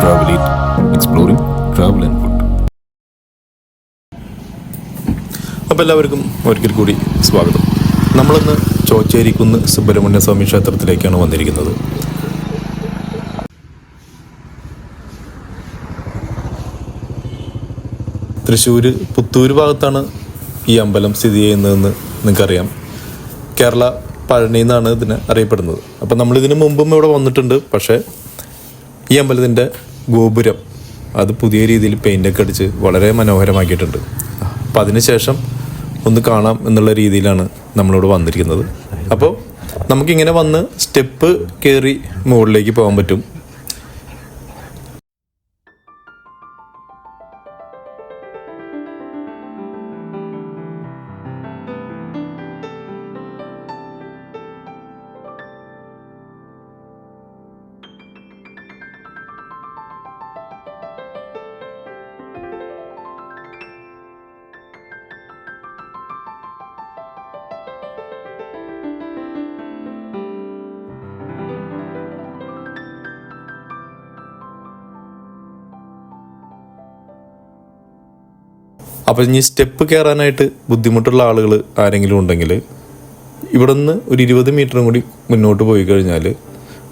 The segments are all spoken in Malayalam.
ട്രാവൽ എക്സ്പ്ലോറിംഗ് ട്രാവൽ അപ്പോൾ എല്ലാവർക്കും ഒരിക്കൽ കൂടി സ്വാഗതം. നമ്മളിന്ന് ചോച്ചേരിക്കുന്ന് സുബ്രഹ്മണ്യ സ്വാമി ക്ഷേത്രത്തിലേക്കാണ് വന്നിരിക്കുന്നത്. തൃശ്ശൂർ പുത്തൂർ ഭാഗത്താണ് ഈ അമ്പലം സ്ഥിതി ചെയ്യുന്നതെന്ന് നിങ്ങൾക്കറിയാം. കേരള പഴനി എന്നാണ് ഇതിനെ അറിയപ്പെടുന്നത്. അപ്പം നമ്മളിതിനു മുമ്പും ഇവിടെ വന്നിട്ടുണ്ട്. പക്ഷേ ഈ അമ്പലത്തിന്റെ ഗോപുരം അത് പുതിയ രീതിയിൽ പെയിന്റൊക്കെ അടിച്ച് വളരെ മനോഹരമാക്കിയിട്ടുണ്ട്. അപ്പം അതിനുശേഷം ഒന്ന് കാണാം എന്നുള്ള രീതിയിലാണ് നമ്മളിവിടെ വന്നിരിക്കുന്നത്. അപ്പോൾ നമുക്കിങ്ങനെ വന്ന് സ്റ്റെപ്പ് കയറി മുകളിലേക്ക് പോകാൻ പറ്റും. അപ്പോൾ ഇനി സ്റ്റെപ്പ് കയറാനായിട്ട് ബുദ്ധിമുട്ടുള്ള ആളുകൾ ആരെങ്കിലും ഉണ്ടെങ്കിൽ ഇവിടെ നിന്ന് ഒരു ഇരുപത് മീറ്ററും കൂടി മുന്നോട്ട് പോയി കഴിഞ്ഞാൽ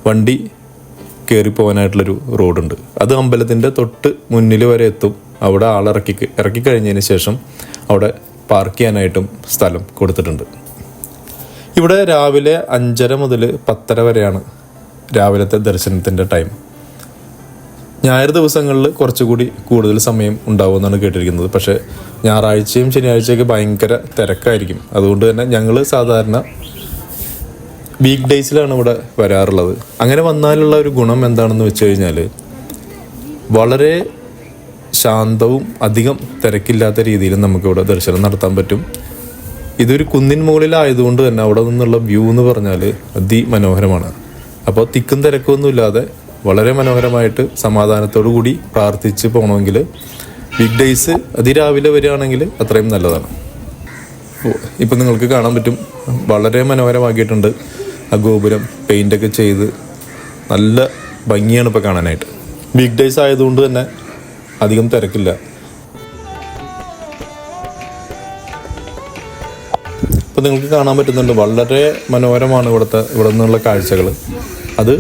വണ്ടി കയറി പോകാനായിട്ടുള്ളൊരു റോഡുണ്ട്. അത് അമ്പലത്തിന്റെ തൊട്ട് മുന്നിൽ വരെ എത്തും. അവിടെ ആളിറക്കി ഇറക്കി കഴിഞ്ഞതിന് ശേഷം അവിടെ പാർക്ക് ചെയ്യാനായിട്ടും സ്ഥലം കൊടുത്തിട്ടുണ്ട്. ഇവിടെ രാവിലെ അഞ്ചര മുതൽ പത്തര വരെയാണ് രാവിലത്തെ ദർശനത്തിന്റെ ടൈം. ഞായർ ദിവസങ്ങളിൽ കുറച്ചുകൂടി കൂടുതൽ സമയം ഉണ്ടാവുമെന്നാണ് കേട്ടിരിക്കുന്നത്. പക്ഷേ ഞായറാഴ്ചയും ശനിയാഴ്ചയൊക്കെ ഭയങ്കര തിരക്കായിരിക്കും. അതുകൊണ്ട് തന്നെ ഞങ്ങൾ സാധാരണ വീക്ക് ഡേയ്സിലാണ് ഇവിടെ വരാറുള്ളത്. അങ്ങനെ വന്നാലുള്ള ഒരു ഗുണം എന്താണെന്ന് വെച്ച് കഴിഞ്ഞാൽ വളരെ ശാന്തവും അധികം തിരക്കില്ലാത്ത രീതിയിൽ നമുക്കിവിടെ ദർശനം നടത്താൻ പറ്റും. ഇതൊരു കുന്നിൻ മുകളിലായതുകൊണ്ട് തന്നെ അവിടെ നിന്നുള്ള വ്യൂ എന്ന് പറഞ്ഞാൽ അതിമനോഹരമാണ്. അപ്പോൾ തിക്കും തിരക്കൊന്നും ഇല്ലാതെ വളരെ മനോഹരമായിട്ട് സമാധാനത്തോടു കൂടി പ്രാർത്ഥിച്ച് പോകണമെങ്കിൽ വീക്ക് ഡേയ്സ് അതിരാവിലെ വരികയാണെങ്കിൽ അത്രയും നല്ലതാണ്. ഇപ്പം നിങ്ങൾക്ക് കാണാൻ പറ്റും. വളരെ മനോഹരമാക്കിയിട്ടുണ്ട്. ആ ഗോപുരം പെയിന്റൊക്കെ ചെയ്ത് നല്ല ഭംഗിയാണ് ഇപ്പോൾ കാണാനായിട്ട്. വീക്ക് ഡേയ്സ് ആയതുകൊണ്ട് തന്നെ അധികം തിരക്കില്ല. ഇപ്പം നിങ്ങൾക്ക് കാണാൻ പറ്റുന്നുണ്ട് വളരെ മനോഹരമാണ് ഇവിടുത്തെ ഇവിടെ നിന്നുള്ള കാഴ്ചകൾ അത്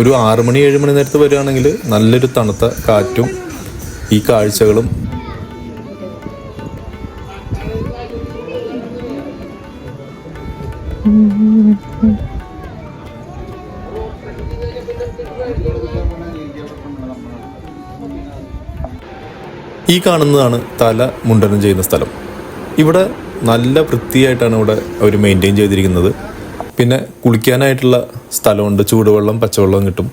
ഒരു ആറ് മണി ഏഴ് മണി നേരത്ത് വരികയാണെങ്കിൽ നല്ലൊരു തണുത്ത കാറ്റും ഈ കാഴ്ചകളും. ഈ കാണുന്നതാണ് തല മുണ്ടനം ചെയ്യുന്ന സ്ഥലം. ഇവിടെ നല്ല വൃത്തിയായിട്ടാണ് ഇവിടെ അവർ മെയിന്റെയിൻ ചെയ്തിരിക്കുന്നത്. പിന്നെ കുളിക്കാനായിട്ടുള്ള സ്ഥലമുണ്ട്. ചൂടുവെള്ളം പച്ചവെള്ളം കിട്ടും.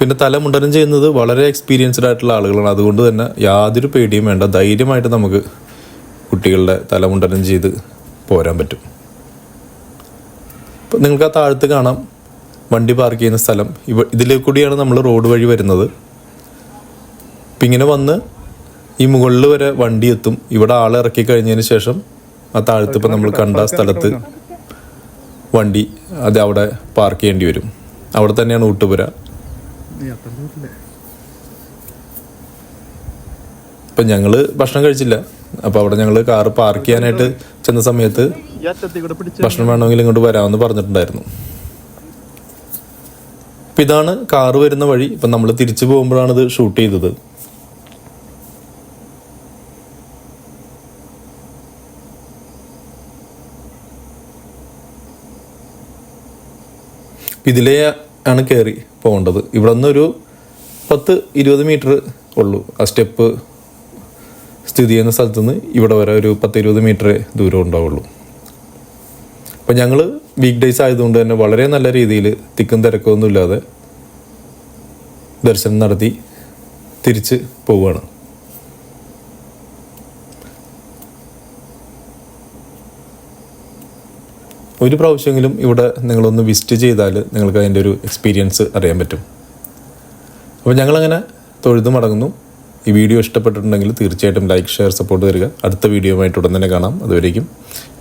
പിന്നെ തലമുണ്ടനം ചെയ്യുന്നത് വളരെ എക്സ്പീരിയൻസ്ഡ് ആയിട്ടുള്ള ആളുകളാണ്. അതുകൊണ്ട് തന്നെ യാതൊരു പേടിയും വേണ്ട. ധൈര്യമായിട്ട് നമുക്ക് കുട്ടികളുടെ തലമുണ്ടനം ചെയ്ത് പോരാൻ പറ്റും. ഇപ്പം നിങ്ങൾക്ക് ആ താഴത്ത് കാണാം. വണ്ടി പാർക്ക് ചെയ്യുന്ന സ്ഥലം. ഇവ ഇതിലേക്ക് കൂടിയാണ് നമ്മൾ റോഡ് വഴി വരുന്നത്. അപ്പം ഇങ്ങനെ വന്ന് ഈ മുകളിൽ വരെ വണ്ടി എത്തും. ഇവിടെ ആൾ ഇറക്കി കഴിഞ്ഞതിന് ശേഷം ആ താഴത്ത് ഇപ്പം നമ്മൾ കണ്ട സ്ഥലത്ത് വണ്ടി അത് അവിടെ പാർക്ക് ചെയ്യേണ്ടി വരും. അവിടെ തന്നെയാണ് ഊട്ടുപുര. അപ്പൊ ഞങ്ങൾ ഭക്ഷണം കഴിച്ചില്ല. അപ്പോൾ അവിടെ ഞങ്ങൾ കാറ് പാർക്ക് ചെയ്യാനായിട്ട് ചെന്ന സമയത്ത് ഭക്ഷണം വേണമെങ്കിൽ ഇങ്ങോട്ട് വരാമെന്ന് പറഞ്ഞിട്ടുണ്ടായിരുന്നു. അപ്പം ഇതാണ് കാറ് വരുന്ന വഴി. ഇപ്പം നമ്മൾ തിരിച്ചു പോകുമ്പോഴാണ് ഇത് ഷൂട്ട് ചെയ്തത്. ഇതിലേ ആണ് കയറി പോകേണ്ടത്. ഇവിടെ നിന്ന് ഒരു പത്ത് ഇരുപത് മീറ്റർ ഉള്ളൂ. ആ സ്റ്റെപ്പ് സ്ഥിതി ചെയ്യുന്ന സ്ഥലത്ത് നിന്ന് ഇവിടെ വരെ ഒരു പത്ത് ഇരുപത് മീറ്റർ ദൂരം ഉണ്ടാവുള്ളൂ. അപ്പം ഞങ്ങൾ വീക്ക് ഡേയ്സ് ആയതുകൊണ്ട് തന്നെ വളരെ നല്ല രീതിയിൽ തിക്കും തിരക്കൊന്നുമില്ലാതെ ദർശനം നടത്തി തിരിച്ച് പോവുകയാണ്. ഒരു പ്രാവശ്യമെങ്കിലും ഇവിടെ നിങ്ങളൊന്ന് വിസിറ്റ് ചെയ്താൽ നിങ്ങൾക്ക് അതിന്റെ ഒരു എക്സ്പീരിയൻസ് അറിയാൻ പറ്റും. അപ്പോൾ ഞങ്ങളങ്ങനെ തൊഴുതു മടങ്ങുന്നു. ഈ വീഡിയോ ഇഷ്ടപ്പെട്ടിട്ടുണ്ടെങ്കിൽ തീർച്ചയായിട്ടും ലൈക്ക് ഷെയർ സപ്പോർട്ട് തരിക. അടുത്ത വീഡിയോ ആയിട്ട് ഉടൻ തന്നെ കാണാം. അതുവരേക്കും.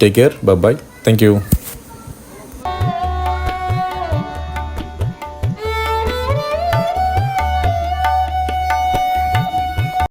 Take care bye bye thank